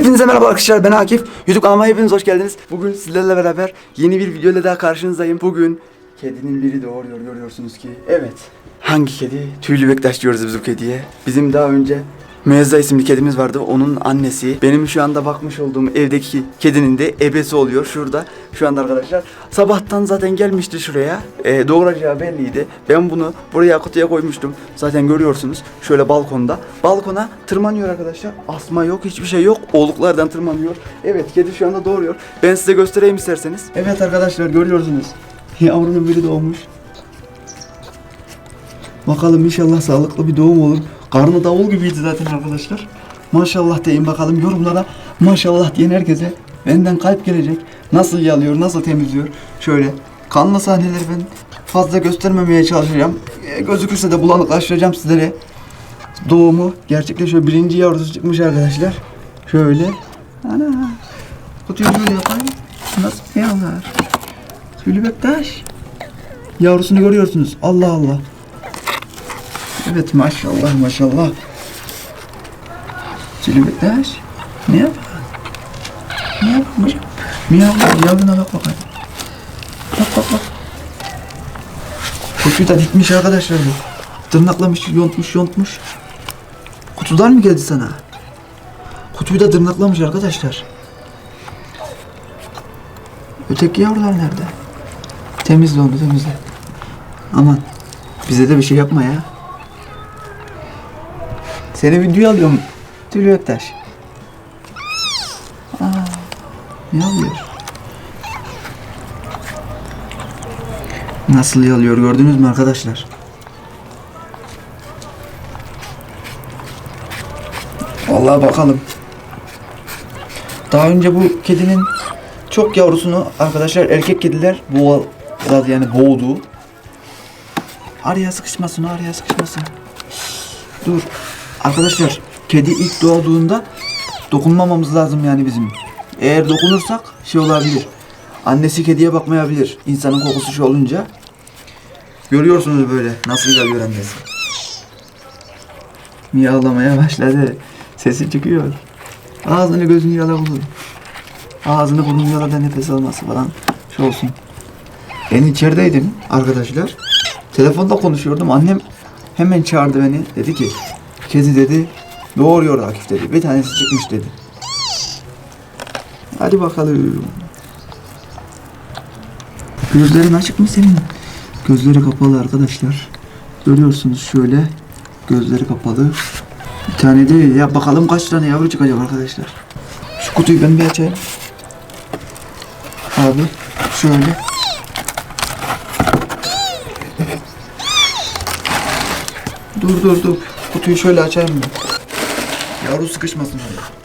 Hepinize merhaba arkadaşlar ben Akif. YouTube kanalıma hepiniz hoş geldiniz. Bugün sizlerle beraber yeni bir video ile daha karşınızdayım. Bugün kedinin biri doğuruyor görüyorsunuz ki. Evet. Hangi kedi? Tüylü Bektaş diyoruz biz bu kediye. Bizim daha önce Müezza isimli kedimiz vardı. Onun annesi. Benim şu anda bakmış olduğum evdeki kedinin de ebesi oluyor. Şurada. Şu anda arkadaşlar. Sabahtan zaten gelmişti şuraya. E, doğuracağı belliydi. Ben bunu buraya kutuya koymuştum. Zaten görüyorsunuz. Şöyle balkonda. Balkona tırmanıyor arkadaşlar. Asma yok. Hiçbir şey yok. Oğluklardan tırmanıyor. Evet kedi şu anda doğuruyor. Ben size göstereyim isterseniz. Evet arkadaşlar görüyorsunuz. Yavrunun biri doğmuş. Bakalım inşallah sağlıklı bir doğum olur. Karnı davul gibiydi zaten arkadaşlar. Maşallah deyin bakalım yorumlara. Maşallah diyen herkese benden kalp gelecek. Nasıl yalıyor, nasıl temizliyor. Şöyle kanlı sahneleri ben fazla göstermemeye çalışacağım. E, gözükürse de bulanıklaştıracağım sizlere. Doğumu gerçekleşiyor. Birinci yavrusu çıkmış arkadaşlar. Şöyle. Ana. Kutuyu böyle yapayım. Nasıl yavrular? Tüylü Bektaş. Yavrusunu görüyorsunuz. Allah Allah. Evet maşallah maşallah. Bektaş. Ne yapar? Ne yapmış? Miyav yavruna bak bakalım. Bak bak bak. Kutuyu da dikmiş arkadaşlar bu. Tırnaklamış, yontmuş, yontmuş. Kutudan mı geldi sana? Kutuyu da tırnaklamış arkadaşlar. Öteki yavrular nerede? Temizle onu temizle. Aman bize de bir şey yapma ya. Seni video alıyorum. Tülü Öktaş. Aa, ne alıyor? Nasıl yalıyor gördünüz mü arkadaşlar? Vallahi bakalım. Daha önce bu kedinin çok yavrusunu arkadaşlar erkek kediler boğaladı yani boğdu. Araya sıkışmasın, araya sıkışmasın. Dur. Arkadaşlar kedi ilk doğduğunda dokunmamamız lazım yani bizim. Eğer dokunursak şey olabilir. Annesi kediye bakmayabilir. İnsanın kokusu şey olunca. Görüyorsunuz böyle nasıl yalıyor annesi. Miyavlamaya başladı. Sesi çıkıyor. Ağzını gözünü yala bulur. Ağzını burnunu yala da nefes alması falan. Şey olsun. Ben içerideydim arkadaşlar. Telefonda konuşuyordum. Annem hemen çağırdı beni. Dedi ki kedi dedi doğuruyor Akif dedi. Bir tanesi çıkmış dedi. Hadi bakalım. Gözlerin açık mı senin? Gözleri kapalı arkadaşlar. Görüyorsunuz şöyle. Gözleri kapalı. Bir tane değil ya bakalım kaç tane yavru çıkacak arkadaşlar. Şu kutuyu ben bir açayım. Abi şöyle. Dur dur dur. Kutuyu şöyle açayım ben. Yavru sıkışmasın oraya.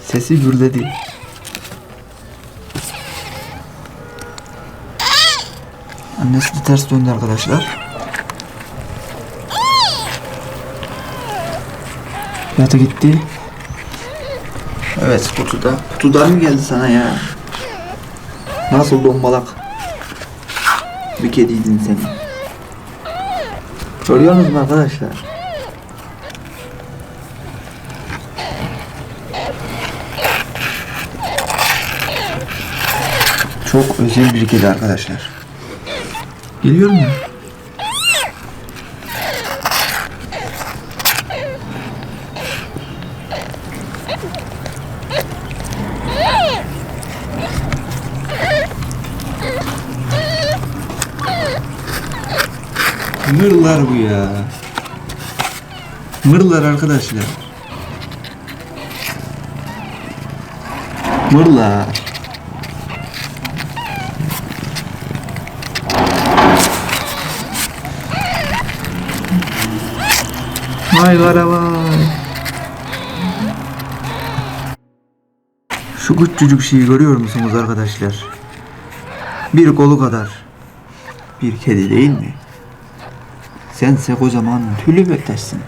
Sesi gürledi. Annesi de ters döndü arkadaşlar. Yata gitti. Evet kutuda. Kutudan mı geldi sana ya? Nasıl dombalak? Bir kediydin sen. Görüyor musun arkadaşlar? Çok özel bir kedi arkadaşlar. Geliyor mu? Mırlar bu ya. Mırlar arkadaşlar. Mırlar. Vay kara vay. Şu küçücük şeyi görüyor musunuz arkadaşlar? Bir kolu kadar. Bir kedi değil mi? Sense kocaman tülü bektaşsın.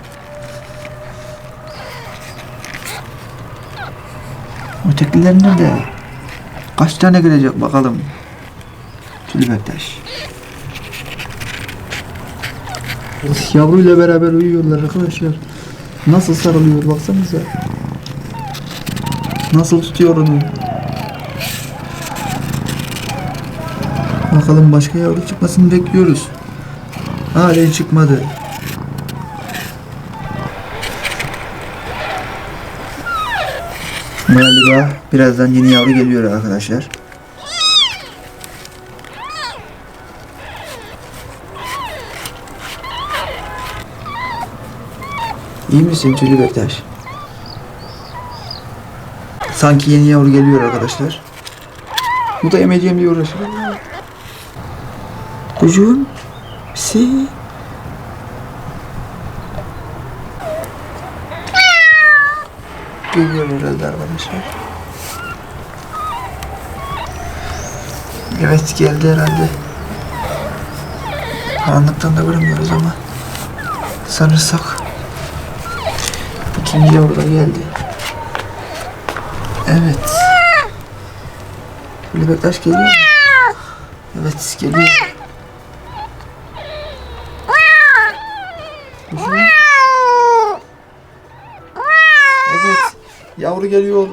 Ötekiler nerede? Kaç tane gelecek bakalım. Tülü Bektaş. Yavruyla beraber uyuyorlar arkadaşlar. Nasıl sarılıyor baksanıza. Nasıl tutuyor onu. Bakalım başka yavru çıkmasını bekliyoruz. Halen çıkmadı. Galiba birazdan yeni yavru geliyor arkadaşlar. İyi misin Tülü Bektaş? Sanki yeni yavru geliyor arkadaşlar. Bu da yemeyeceğim diye uğraşıyor. Kucuğum. Si. Geliyor herhalde arkadaşlar. Evet geldi herhalde. Karanlıktan da göremiyoruz ama sanırsak ikinci yavru da geldi. Evet. Böyle Bektaş geliyor. Evet geliyor. Kuzu. Evet. Yavru geliyor.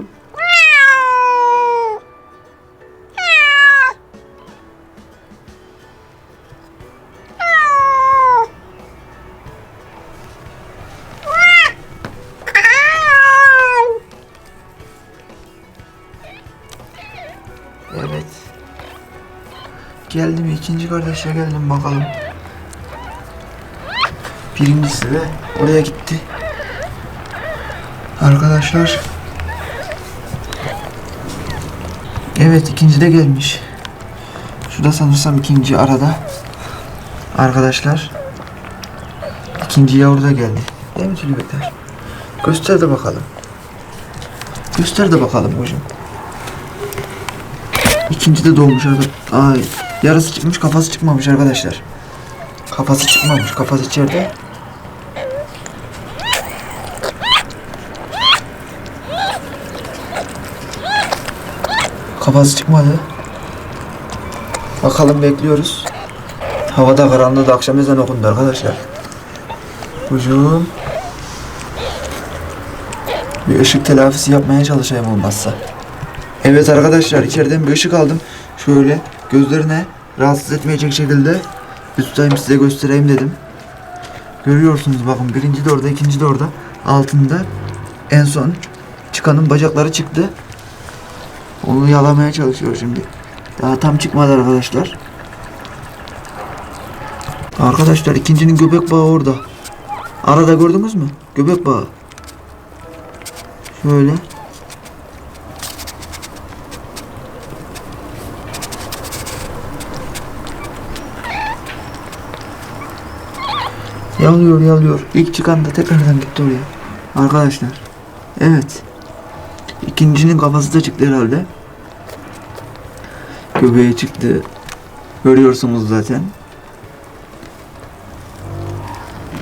Evet. Geldim ikinci kardeşe geldim bakalım. Birincisi de oraya gitti. Arkadaşlar. Evet ikinci de gelmiş. Şurada sanırsam ikinci arada. Arkadaşlar. ikinci yavru da geldi. Değil mi Tülü Bektaş? Göster de bakalım. Göster de bakalım hocam. İkinci de doğmuş arkadaşlar. Ay, yarısı çıkmış kafası çıkmamış arkadaşlar. Kafası çıkmamış kafası içeride. Kafası çıkmadı. Bakalım bekliyoruz. Havada karanlığı akşam ezanı okundu arkadaşlar. Hücum. Bir ışık telafisi yapmaya çalışayım olmazsa. Evet arkadaşlar içeriden bir ışık aldım. Şöyle gözlerine rahatsız etmeyecek şekilde bir tutayım size göstereyim dedim. Görüyorsunuz bakın birinci de orada ikinci de orada altında en son çıkanın bacakları çıktı. Onu yalamaya çalışıyor şimdi. Daha tam çıkmadı arkadaşlar. Arkadaşlar ikincinin göbek bağı orada. Arada gördünüz mü? Göbek bağı. Şöyle. Yalıyor yalıyor. İlk çıkan da tekrardan gitti oraya. Arkadaşlar. Evet. İkincinin kafası da çıktı herhalde. Göbeği çıktı. Görüyorsunuz zaten.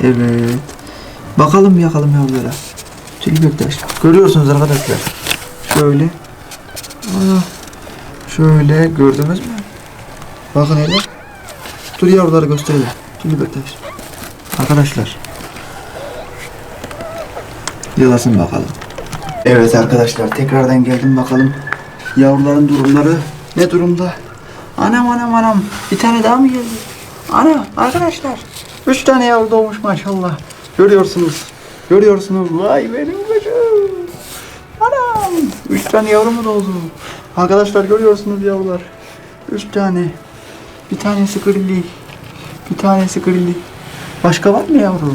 Evet. Bakalım yakalım yavrulara. Tülü Bektaş. Görüyorsunuz arkadaşlar. Şöyle. Aa, şöyle gördünüz mü? Bakın hele. Dur yavruları gösterelim. Tülü Bektaş. Arkadaşlar. Yalasın bakalım. Evet arkadaşlar tekrardan geldim bakalım. Yavruların durumları ne durumda? Anam anam anam. Bir tane daha mı geldi? Ana arkadaşlar. Üç tane yavru doğmuş maşallah. Görüyorsunuz. Görüyorsunuz. Vay benim kuşum. Anam. Üç tane yavru mu doğdu? Arkadaşlar görüyorsunuz yavrular. Üç tane. Bir tanesi grilli. Bir tanesi grilli. Başka var mı yavru?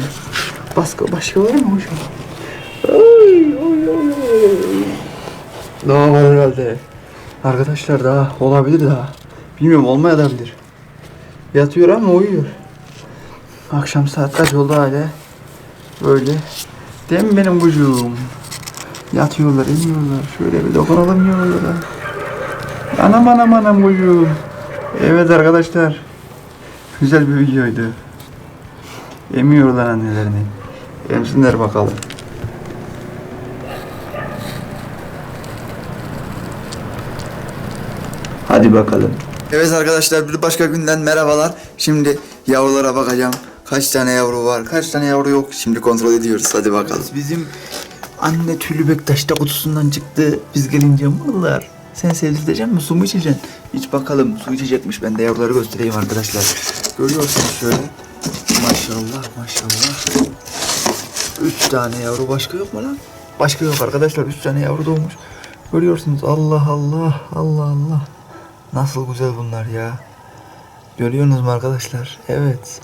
Başka, başka var mı hocam? Ay, ay, ay, ay. Daha var herhalde. Arkadaşlar daha olabilir daha. Bilmiyorum olmayabilir. Yatıyor ama uyuyor. Akşam saat kaç oldu hala? Böyle. Değil mi benim kucuğum? Yatıyorlar, iniyorlar. Şöyle bir dokunalım yavrulara. Anam anam anam kucuğum. Evet arkadaşlar. Güzel bir videoydu. Emiyorlar annelerini. Emsinler bakalım. Hadi bakalım. Evet arkadaşlar bir başka günden merhabalar. Şimdi yavrulara bakacağım. Kaç tane yavru var, kaç tane yavru yok. Şimdi kontrol ediyoruz. Hadi bakalım. Bizim anne tüylü bektaşta kutusundan çıktı. Biz gelince mırlar. Sen sevdirecek misin? Su mu içeceksin? İç bakalım. Su içecekmiş. Ben de yavruları göstereyim arkadaşlar. Görüyorsunuz şöyle. Maşallah maşallah. Üç tane yavru başka yok mu lan? Başka yok arkadaşlar. Üç tane yavru doğmuş. Görüyorsunuz. Allah Allah. Allah Allah. Nasıl güzel bunlar ya. Görüyorsunuz mu arkadaşlar? Evet.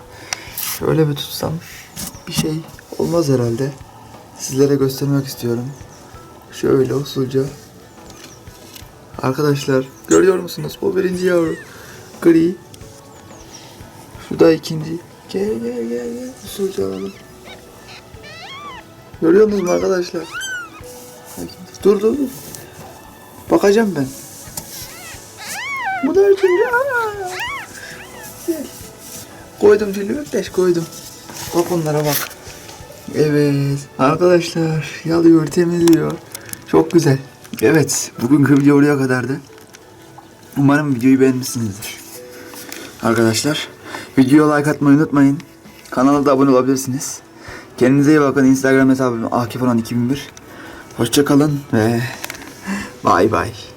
Şöyle bir tutsam bir şey olmaz herhalde. Sizlere göstermek istiyorum. Şöyle usulca. Arkadaşlar görüyor musunuz? Bu birinci yavru. Gri. Şu da ikinci. Gel gel gel gel. Usulca alalım. Görüyor musunuz arkadaşlar? Dur dur dur. Bakacağım ben. Bu da üçüncü. Koydum şimdi bekleş koydum. Bak onlara bak. Evet arkadaşlar yalıyor temizliyor. Çok güzel. Evet bugünkü video buraya kadardı. Umarım videoyu beğenmişsinizdir. Arkadaşlar videoya like atmayı unutmayın. Kanala da abone olabilirsiniz. Kendinize iyi bakın. Instagram hesabım Akif olan 2001. Hoşçakalın ve bay bay.